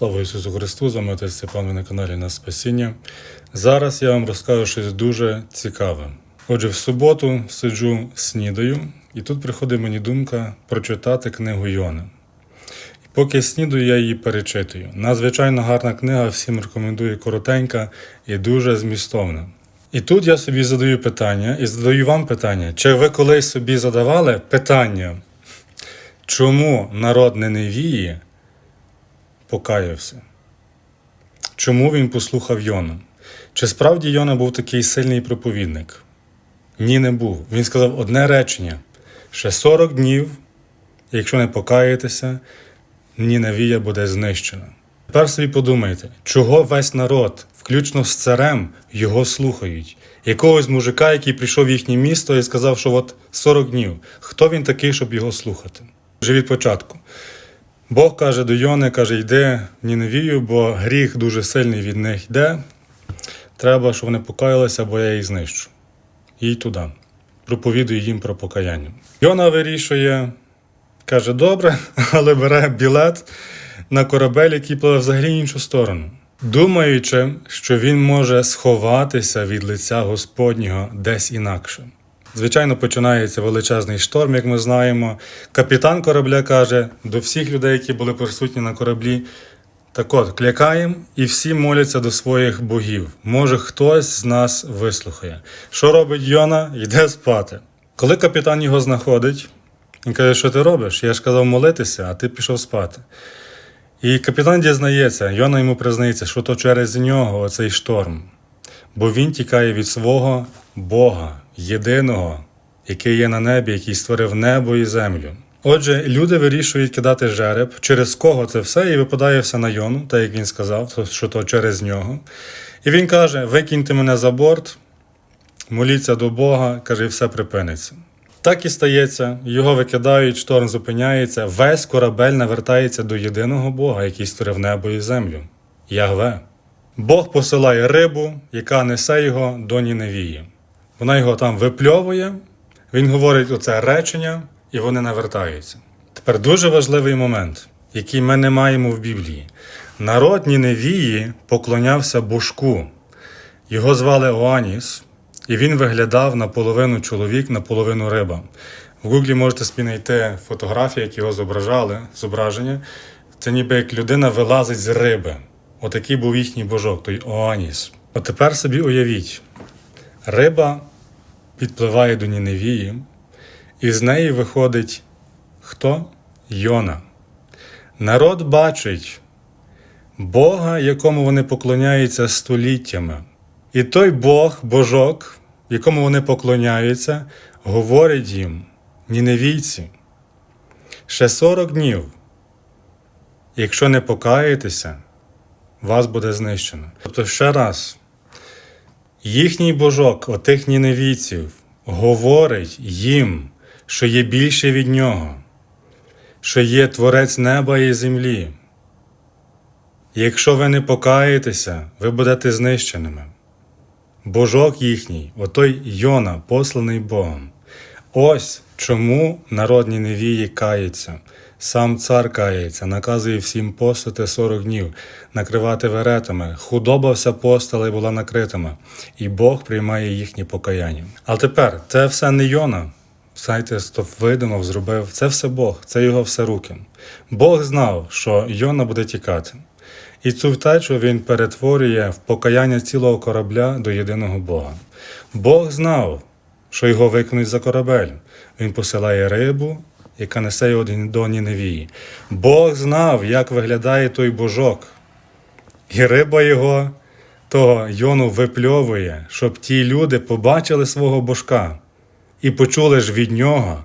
Слава Ісусу Христу! З вами отець на каналі на Спасіння. Зараз я вам розкажу щось дуже цікаве. Отже, в суботу сиджу снідаю, і тут приходить мені думка прочитати книгу Йона. І поки снідаю, я її перечитую. Надзвичайно гарна книга, всім рекомендую коротенька і дуже змістовна. І тут я собі задаю питання, і задаю вам питання: чи ви колись собі задавали питання, чому народ Неневії покаявся? Чому він послухав Йону? Чи справді Йона був такий сильний проповідник? Ні, не був. Він сказав одне речення: ще 40 днів, якщо не покаєтеся, Ніневія буде знищена. Тепер собі подумайте, чого весь народ, включно з царем, його слухають? Якогось мужика, який прийшов в їхнє місто і сказав, що от 40 днів. Хто він такий, щоб його слухати? Вже від початку. Бог каже до Йони, каже, йди в Ніневію, бо гріх дуже сильний від них йде. Треба, щоб вони покаялися, бо я їх знищу. Їдь туди. Проповідуй їм про покаяння. Йона вирішує, каже, добре, але бере білет на корабель, який пливе взагалі в іншу сторону. Думаючи, що він може сховатися від лиця Господнього десь інакше. Звичайно, починається величезний шторм, як ми знаємо. Капітан корабля каже до всіх людей, які були присутні на кораблі. Так от, клякаємо і всі моляться до своїх богів. Може, хтось з нас вислухає. Що робить Йона? Йде спати. Коли капітан його знаходить, він каже, що ти робиш? Я ж казав молитися, а ти пішов спати. І капітан дізнається, Йона йому признається, що то через нього оцей шторм. Бо він тікає від свого Бога, єдиного, який є на небі, який створив небо і землю. Отже, люди вирішують кидати жереб, через кого це все, і випадає все на Йону, так як він сказав, що то через нього. І він каже: викиньте мене за борт, моліться до Бога, каже, і все припиниться. Так і стається, його викидають, шторм зупиняється, весь корабель навертається до єдиного Бога, який створив небо і землю Ягве. Бог посилає рибу, яка несе його до Ніневії. Вона його там випльовує, він говорить оце речення, і вони навертаються. Тепер дуже важливий момент, який ми не маємо в Біблії. Народ Ніневії поклонявся божку. Його звали Оаніс, і він виглядав наполовину чоловік, наполовину риба. В Гуглі можете собі знайти фотографії, які його зображали, зображення. Це ніби як людина вилазить з риби. Отакий був їхній божок, той Оаніс. От тепер собі уявіть, риба підпливає до Ніневії, і з неї виходить хто? Йона. Народ бачить Бога, якому вони поклоняються століттями. І той Бог, божок, якому вони поклоняються, говорить їм, ніневійці, ще 40 днів. Якщо не покаєтеся, вас буде знищено. Тобто, ще раз, їхній божок, отих ніневійців, говорить їм, що є більше від нього, що є творець неба і землі. Якщо ви не покаєтеся, ви будете знищеними. Божок їхній, отой Йона, посланий Богом. Ось чому народ Ніневії кається. Сам цар кається, наказує всім постити 40 днів, накривати веретами, худоба вся постала і була накритими, і Бог приймає їхні покаяння. Але тепер це все не Йона. Знаєте, то видумав, зробив. Це все Бог, це його все руки. Бог знав, що Йона буде тікати. І цю втечу він перетворює в покаяння цілого корабля до єдиного Бога. Бог знав, що його викинуть за корабель. Він посилає рибу, яка несе його до Ніневії. Бог знав, як виглядає той божок. І риба його того Йону випльовує, щоб ті люди побачили свого божка і почули ж від нього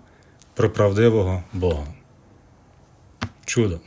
про правдивого Бога. Чудо.